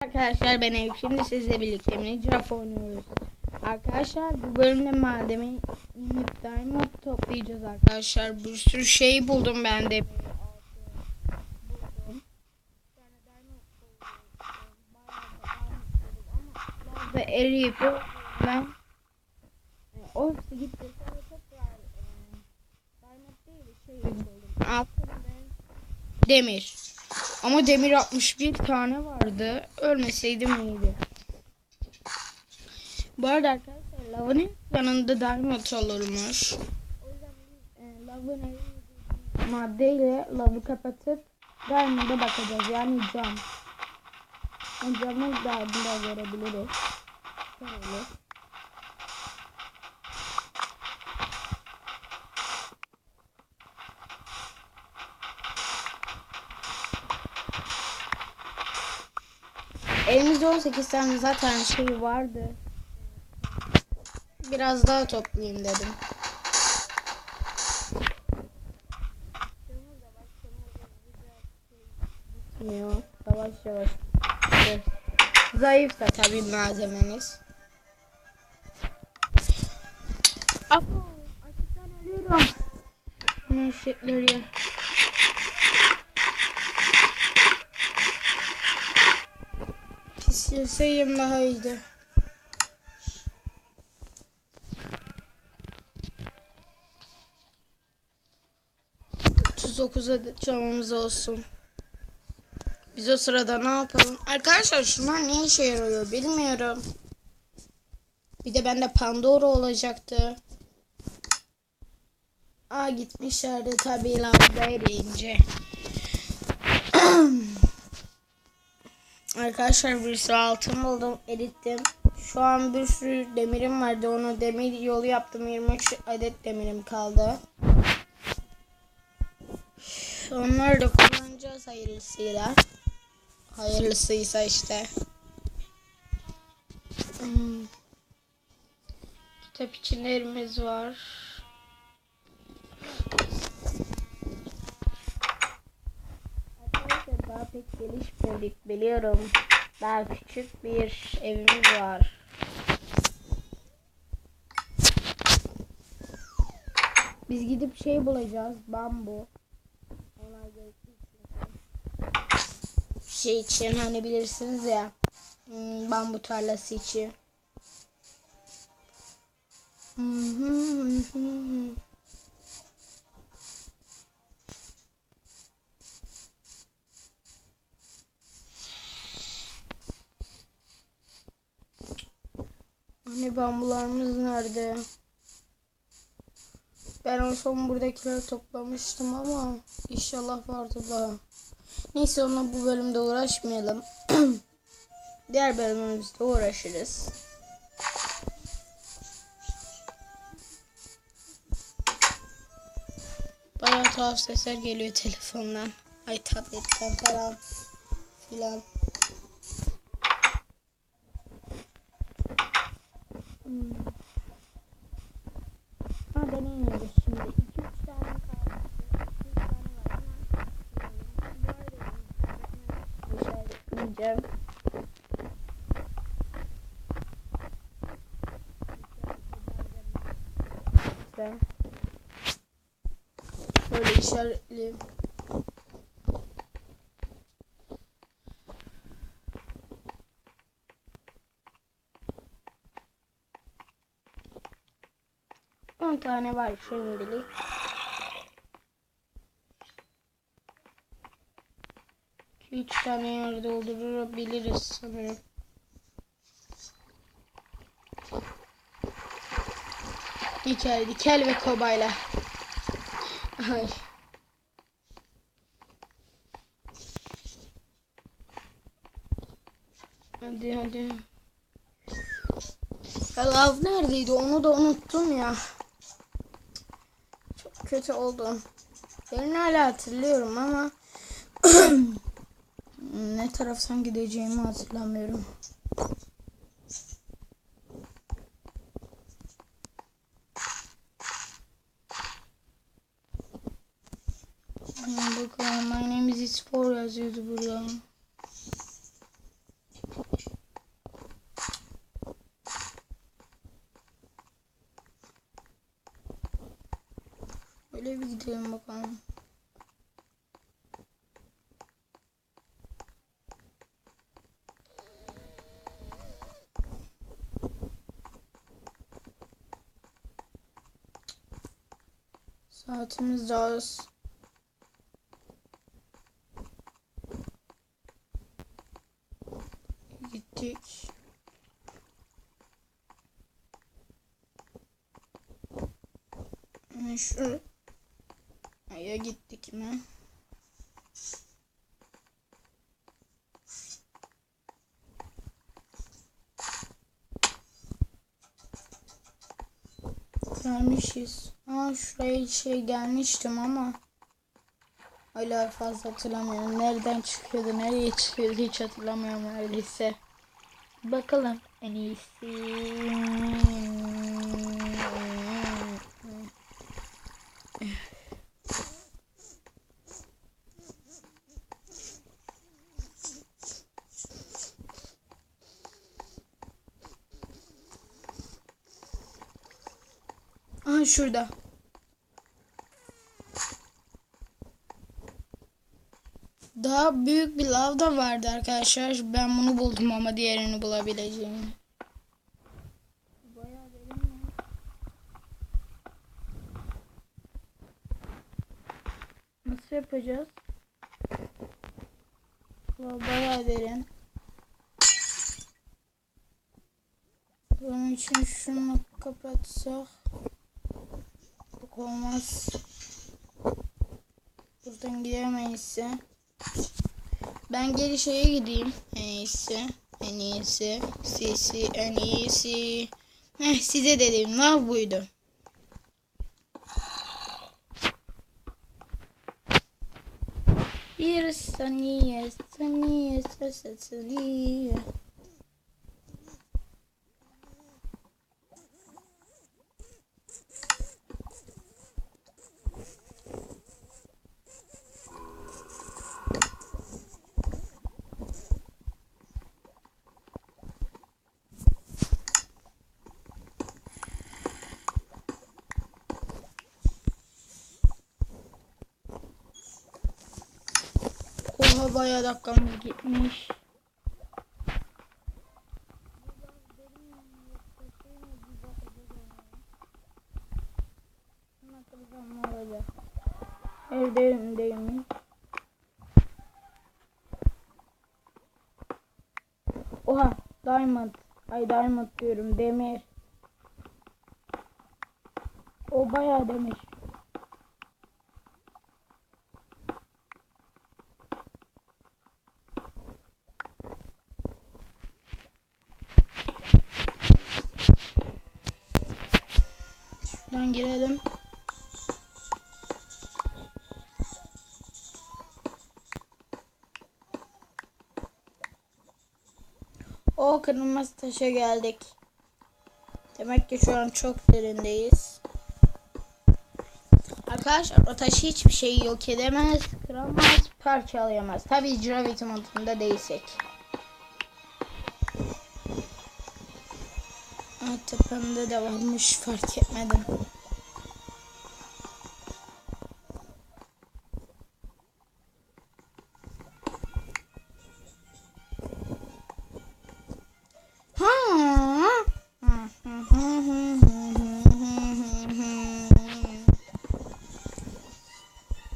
Arkadaşlar ben Eyüp. Şimdi sizle birlikte Minecraft oynuyoruz. Arkadaşlar bu bölümde malzeme inip diamond toplayacağız arkadaşlar. Bir sürü şey buldum ben de. Ve eriyip ben o gitti. E, şey demir. Ama demir 61 tane vardı. Ölmeseydim iyiydi. Bu arada arkadaşlar lavın yanında diamond olurmuş. O yüzden e, lavın maddeyle lavı kapatıp diamond'a bakacağız. Yani cam. O camı da görebiliriz. Şöyle. 18 tane zaten şey vardı. Biraz daha toplayayım dedim. Gitmiyor. Yavaş yavaş. Zayıf da tabii malzemeniz. Apo, açıktan ölüyorum. Ne şekleri ya. Pis yeseydim daha iyiydi. Otuz dokuz adet camımız olsun. Biz o sırada ne yapalım? Arkadaşlar şunlar ne işe yarıyor bilmiyorum. Bir de bende Pandora olacaktı. Aa gitmişlerdi tabii lavda eriyince. Arkadaşlar bir sürü altın buldum, erittim. Şu an bir sürü demirim vardı. Onu demir yolu yaptım. 23 adet demirim kaldı. Onları da kullanacağız hayırlısıyla. Hayırlısıysa işte. Hmm. Kitap içinlerimiz var. Arkadaşlar daha pek gelişmedik biliyorum. Daha küçük bir evimiz var. Biz gidip şey bulacağız. Bambu. Şey için hani bilirsiniz ya. hmm, Bambu tarlası için. Hani bambularımız nerede? Ben en son buradakileri toplamıştım ama inşallah vardır daha. Neyse onunla bu bölümde uğraşmayalım. Diğer bölümümüzde uğraşırız. Bayağı tuhaf sesler geliyor telefondan. Ay tabletten falan filan. Hmm. Ha deneyemiyoruz şimdi. 2-3 tane kaldı. 2-3 tane var ama işaretleyeceğim. Ben böyle işaretleyeyim. On tane var şimdilik. Üç tane yer doldurabiliriz sanırım. Dikel, dikel ve kobayla. Ay. Hadi hadi. Lav neredeydi onu da unuttum ya. Kötü oldum. Yerini hala hatırlıyorum ama ne taraftan gideceğimi hatırlamıyorum. Hmm, Bakalım my name is yazıyordu burada. Şöyle bir gidelim bakalım. Saatimiz az. Gittik. Hemen şu Aya gittik mi? Gelmişiz. Aa şuraya şey gelmiştim ama hala fazla hatırlamıyorum. Nereden çıkıyordu, nereye çıkıyordu hiç hatırlamıyorum öyleyse. Bakalım en iyisi. Aha şurada. Daha büyük bir lav da vardı arkadaşlar. Ben bunu buldum ama diğerini bulabileceğim. Nasıl yapacağız? Bayağı derin. Bunun için şunu kapatsak. Olmaz. Buradan gidemeyiz. Ben geri şeye gideyim. En iyisi. En iyisi. Sisi en iyisi. Heh, size dediğim lav buydu. Bir saniye, saniye, saniye, Oha bayağı dakikamız gitmiş. Evdeyim değil Oha diamond. Ay diamond diyorum demir. O bayağı demir. Şuradan girelim. O kırılmaz taşa geldik. Demek ki şu an çok derindeyiz. Arkadaşlar o taşı hiçbir şey yok edemez, kıramaz, parçalayamaz. Tabii gravity modunda değilsek. Tepemde de varmış fark etmedim.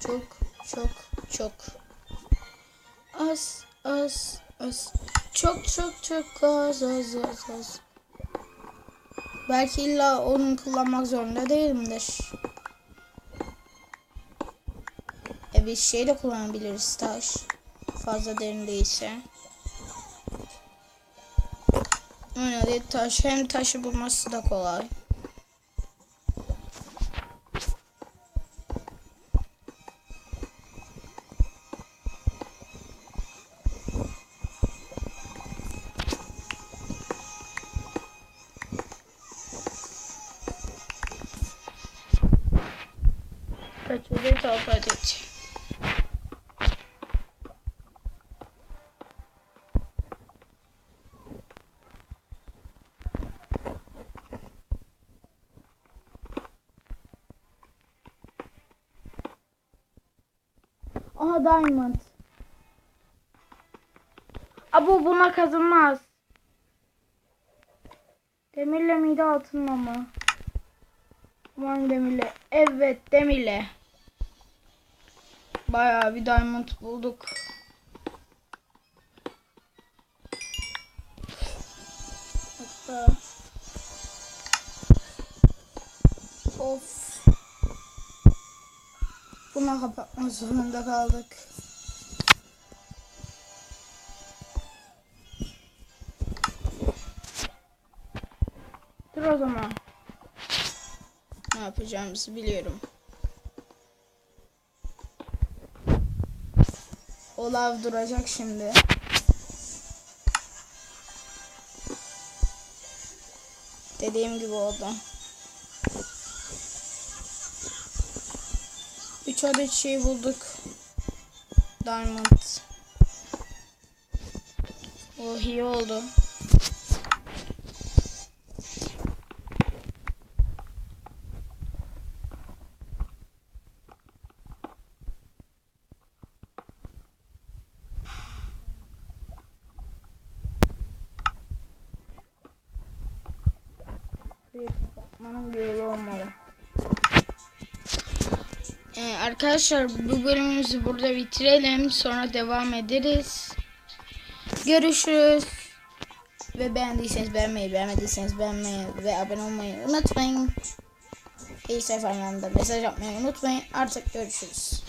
Çok çok çok. Az az az. Çok çok çok az az az az Belki illa onu kullanmak zorunda değilimdir. E bir şey de kullanabiliriz taş. Fazla derin değilse. Öyle taş hem taşı bulması da kolay. Aha diamond. Abo buna kazılmaz. Demirle miydi altınla mı? Umarım demirle. Evet demirle. Bayağı bir diamond bulduk. Hatta Of. Buna kapatmak zorunda kaldık. Dur o zaman. Ne yapacağımızı biliyorum. Olav duracak şimdi. Dediğim gibi oldu. 3 adet şey bulduk. Diamond. Oh iyi oldu. Kapatmanın bir yolu olmalı. Ee, arkadaşlar bu bölümümüzü burada bitirelim. Sonra devam ederiz. Görüşürüz. Ve beğendiyseniz beğenmeyi, beğenmediyseniz beğenmeyi ve abone olmayı unutmayın. İyi sayfalarında mesaj atmayı unutmayın. Artık görüşürüz.